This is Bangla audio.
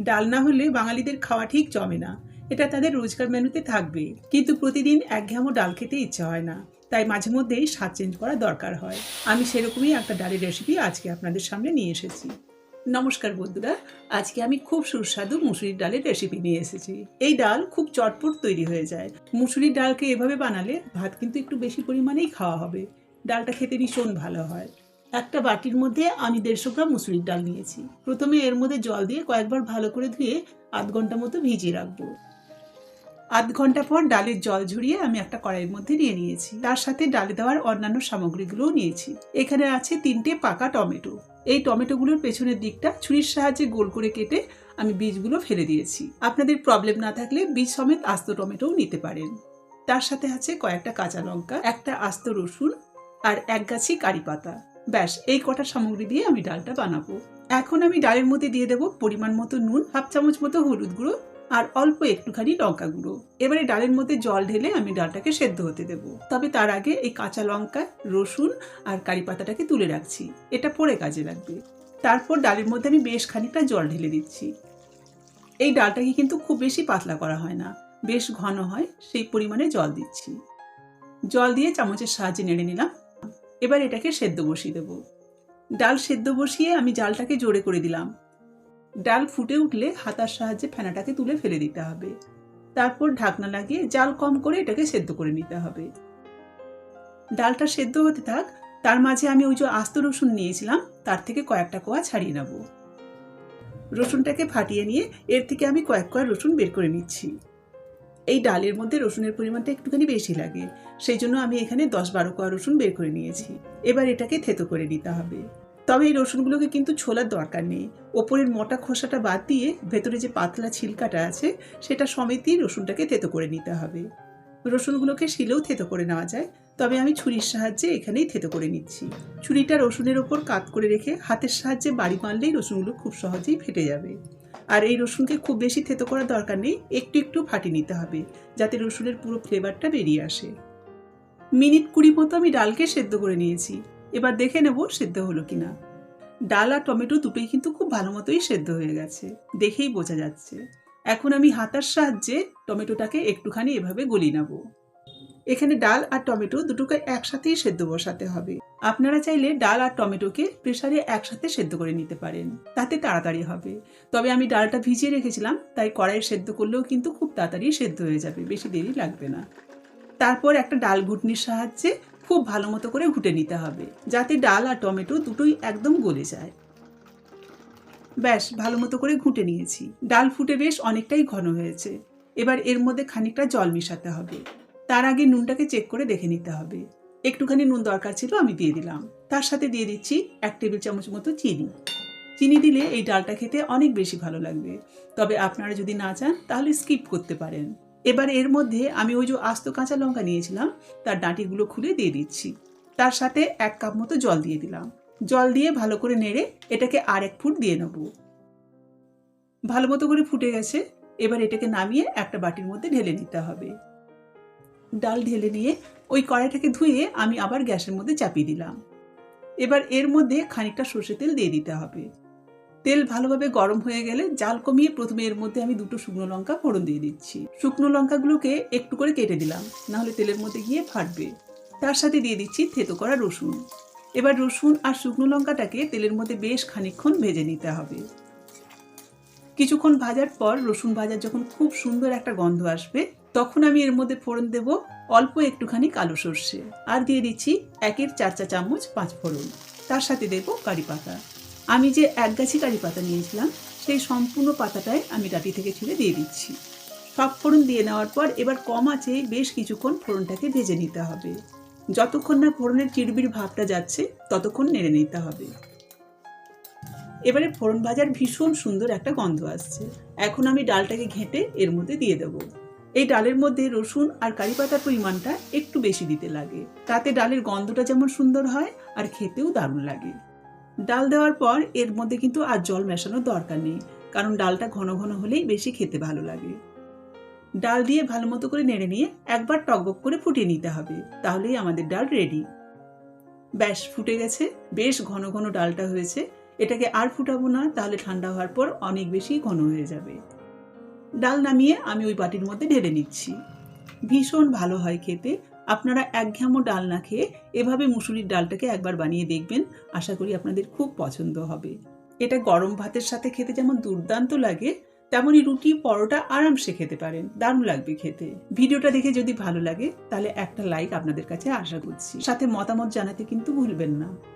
ডাল না হলে বাঙালিদের খাওয়া ঠিক জমে না। এটা তাদের রোজকার মেনুতে থাকবে। কিন্তু প্রতিদিন একঘেয়ামো ডাল খেতে ইচ্ছা হয় না। তাই মাঝে মধ্যেই স্বাদ চেঞ্জ করা দরকার হয়। আমি সেরকমই একটা ডালের রেসিপি আজকে আপনাদের সামনে নিয়ে এসেছি। নমস্কার বন্ধুরা, আজকে আমি খুব সুস্বাদু মুসুরির ডালের রেসিপি নিয়ে এসেছি। এই ডাল খুব চটপট তৈরি হয়ে যায়। মুসুরির ডালকে এভাবে বানালে ভাত কিন্তু একটু বেশি পরিমাণেই খাওয়া হবে। ডালটা খেতে ভীষণ ভালো হয়। একটা বাটির মধ্যে আমি দেড়শো গ্রাম মুসুরির ডাল নিয়েছি। প্রথমে এর মধ্যে জল দিয়ে কয়েকবার ভালো করে ধুয়ে আধ ঘণ্টা মতো ভিজিয়ে রাখব। আধ ঘণ্টা পর ডালের জল ঝরিয়ে আমি একটা কড়াইয়ের মধ্যে নিয়ে নিয়েছি। তার সাথে ডালে দেওয়ার অন্যান্য সামগ্রীগুলোও নিয়েছি। এখানে আছে তিনটে পাকা টমেটো। এই টমেটোগুলোর পেছনের দিকটা ছুরির সাহায্যে গোল করে কেটে আমি বীজগুলো ফেলে দিয়েছি। আপনাদের প্রবলেম না থাকলে বীজ সমেত আস্ত টমেটোও নিতে পারেন। তার সাথে আছে কয়েকটা কাঁচা লঙ্কা, একটা আস্ত রসুন আর এক গাছি কারি পাতা। ব্যাস, এই কটা সামগ্রী দিয়ে আমি ডালটা বানাবো। এখন আমি ডালের মধ্যে দিয়ে দেবো পরিমাণ মতো নুন, হাফ চামচ মতো হলুদ গুঁড়ো আর অল্প একটুখানি লঙ্কা গুঁড়ো। এবারে ডালের মধ্যে জল ঢেলে আমি ডালটাকে সেদ্ধ হতে দেব। তবে তার আগে এই কাঁচা লঙ্কা, রসুন আর কারি পাতাটাকে তুলে রাখছি। এটা পরে কাজে লাগবে। তারপর ডালের মধ্যে আমি বেশ খানিকটা জল ঢেলে দিচ্ছি। এই ডালটাকে কিন্তু খুব বেশি পাতলা করা হয় না। বেশ ঘন হয়, সেই পরিমাণে জল দিচ্ছি। জল দিয়ে চামচের সাহায্যে নেড়ে নিলাম। এবার এটাকে সেদ্ধ বসিয়ে দেব। ডাল সেদ্ধ বসিয়ে আমি জালটাকে জোরে করে দিলাম। ডাল ফুটে উঠলে হাতার সাহায্যে ফেনাটাকে তুলে ফেলে দিতে হবে। তারপর ঢাকনা লাগিয়ে জাল কম করে এটাকে সেদ্ধ করে নিতে হবে। ডালটা সেদ্ধ হতে থাক, তার মাঝে আমি ওই যে আস্ত রসুন নিয়েছিলাম, তার থেকে কয়েকটা কোয়া ছাড়িয়ে নেব। রসুনটাকে ফাটিয়ে নিয়ে এর থেকে আমি কয়েক কোয়া রসুন বের করে নিচ্ছি। এই ডালের মধ্যে রসুনের পরিমাণটা একটুখানি বেশি লাগে। সেই জন্য আমি এখানে দশ বারো কোয়া রসুন বের করে নিয়েছি। এবার এটাকে থেতো করে নিতে হবে। তবে এই রসুনগুলোকে কিন্তু ছোলার দরকার নেই। ওপরের মোটা খোসাটা বাদ দিয়ে ভেতরে যে পাতলা ছিলকাটা আছে, সেটা সমেতই রসুনটাকে থেতো করে নিতে হবে। রসুনগুলোকে শিলেও থেতো করে নেওয়া যায়, তবে আমি ছুরির সাহায্যে এখানেই থেতো করে নিচ্ছি। ছুরিটা রসুনের ওপর কাত করে রেখে হাতের সাহায্যে বাড়ি মারলেই রসুনগুলো খুব সহজেই ফেটে যাবে। আর এই রসুনকে খুব বেশি থেতো করার দরকার নেই, একটু একটু ফাটিয়ে নিতে হবে, যাতে রসুনের পুরো ফ্লেভারটা বেরিয়ে আসে। মিনিট কুড়ি মতো আমি ডালকে সেদ্ধ করে নিয়েছি, এবার দেখে নেব সেদ্ধ হলো কিনা। ডাল আর টমেটো দুটোই কিন্তু খুব ভালো মতোই সেদ্ধ হয়ে গেছে, দেখেই বোঝা যাচ্ছে। এখন আমি হাতার সাহায্যে টমেটোটাকে একটুখানি এভাবে গলি নেব। এখানে ডাল আর টমেটো দুটোকে একসাথেই সেদ্ধ বসাতে হবে। আপনারা চাইলে ডাল আর টমেটোকে প্রেসারে একসাথে সেদ্ধ করে নিতে পারেন। তাতে তাড়াতাড়ি হবে। তবে আমি ডালটা ভিজিয়ে রেখেছিলাম, তাই কড়াইয়ে সেদ্ধ করলেও কিন্তু খুব তাড়াতাড়ি সেদ্ধ হয়ে যাবে, বেশি দেরি লাগবে না। তারপর একটা ডাল ঘুটনির সাহায্যে খুব ভালো মতো করে ঘুটে নিতে হবে, যাতে ডাল আর টমেটো দুটোই একদম গলে যায়। ব্যাস, ভালো মতো করে ঘুটে নিয়েছি। ডাল ফুটে বেশ অনেকটাই ঘন হয়েছে। এবার এর মধ্যে খানিকটা জল মেশাতে হবে। তার আগে নুনটাকে চেক করে দেখে নিতে হবে। একটুখানি নুন দরকার ছিল, আমি দিয়ে দিলাম। তার সাথে দিয়ে দিচ্ছি এক টেবিল চামচ মতো চিনি। চিনি দিলে এই ডালটা খেতে অনেক বেশি ভালো লাগবে। তবে আপনারা যদি না চান, তাহলে স্কিপ করতে পারেন। এবার এর মধ্যে আমি ওই যে আস্ত কাঁচা লঙ্কা নিয়েছিলাম, তার ডাঁটিগুলো খুলে দিয়ে দিচ্ছি। তার সাথে এক কাপ মতো জল দিয়ে দিলাম। জল দিয়ে ভালো করে নেড়ে এটাকে আর এক ফুট দিয়ে নেব। ভালো মতো করে ফুটে গেছে। এবার এটাকে নামিয়ে একটা বাটির মধ্যে ঢেলে নিতে হবে। ডাল ঢেলে নিয়ে ওই কড়াইটাকে ধুয়ে আমি আবার গ্যাসের মধ্যে চাপিয়ে দিলাম। এবার এর মধ্যে খানিকটা সর্ষে তেল দিয়ে দিতে হবে। তেল ভালোভাবে গরম হয়ে গেলে জাল কমিয়ে প্রথমে এর মধ্যে আমি দুটো শুকনো লঙ্কা ফোড়ন দিয়ে দিচ্ছি। শুকনো লঙ্কাগুলোকে একটু করে কেটে দিলাম, নাহলে তেলের মধ্যে গিয়ে ফাটবে। তার সাথে দিয়ে দিচ্ছি থেতো করা রসুন। এবার রসুন আর শুকনো লঙ্কাটাকে তেলের মধ্যে বেশ খানিকক্ষণ ভেজে নিতে হবে। কিছুক্ষণ ভাজার পর রসুন ভাজার যখন খুব সুন্দর একটা গন্ধ আসবে তখন আমি এর মধ্যে ফোড়ন দেব অল্প একটুখানি কালো সর্ষে। আর দিয়ে দিচ্ছি একের চার চা চামচ পাঁচ ফোড়ন। তার সাথে দেব কারি পাতা। আমি যে এক গাছি কারি পাতা নিয়েছিলাম, সেই সম্পূর্ণ পাতাটাই আমি ডাটি থেকে ছিঁড়ে দিয়ে দিচ্ছি। সব ফোড়ন দিয়ে নেওয়ার পর এবার কম আছে বেশ কিছুক্ষণ ফোড়নটাকে ভেজে নিতে হবে। যতক্ষণ না ফোড়নের চিড়বিড় ভাবটা যাচ্ছে, ততক্ষণ নেড়ে নিতে হবে। এবারে ফোড়ন ভাজার ভীষণ সুন্দর একটা গন্ধ আসছে। এখন আমি ডালটাকে ঘেঁটে এর মধ্যে দিয়ে দেবো। এই ডালের মধ্যে রসুন আর কারি পাতার পরিমাণটা একটু বেশি দিতে লাগে। তাতে ডালের গন্ধটা যেমন সুন্দর হয় আর খেতেও দারুণ লাগে। ডাল দেওয়ার পর এর মধ্যে কিন্তু আর জল মেশানোর দরকার নেই, কারণ ডালটা ঘন ঘন হলেই বেশি খেতে ভালো লাগে। ডাল দিয়ে ভালো মতো করে নেড়ে নিয়ে একবার টকবক করে ফুটিয়ে নিতে হবে, তাহলেই আমাদের ডাল রেডি। ব্যাস, ফুটে গেছে। বেশ ঘন ঘন ডালটা হয়েছে। এটাকে আর ফুটাবো না, তাহলে ঠান্ডা হওয়ার পর অনেক বেশি ঘন হয়ে যাবে। ডাল নামিয়ে আমি ওই বাটির মধ্যে ঢেলে নিচ্ছি। ভীষণ ভালো হয় খেতে। আপনারা এক ঘ্যামো ডাল না খেয়ে এভাবে মুসুরির ডালটাকে একবার বানিয়ে দেখবেন। আশা করি আপনাদের খুব পছন্দ হবে। এটা গরম ভাতের সাথে খেতে যেমন দুর্দান্ত লাগে, তেমনই রুটি, পরোটা আরামসে খেতে পারেন। দারুণ লাগবে খেতে। ভিডিওটা দেখে যদি ভালো লাগে, তাহলে একটা লাইক আপনাদের কাছে আশা করছি। সাথে মতামত জানাতে কিন্তু ভুলবেন না।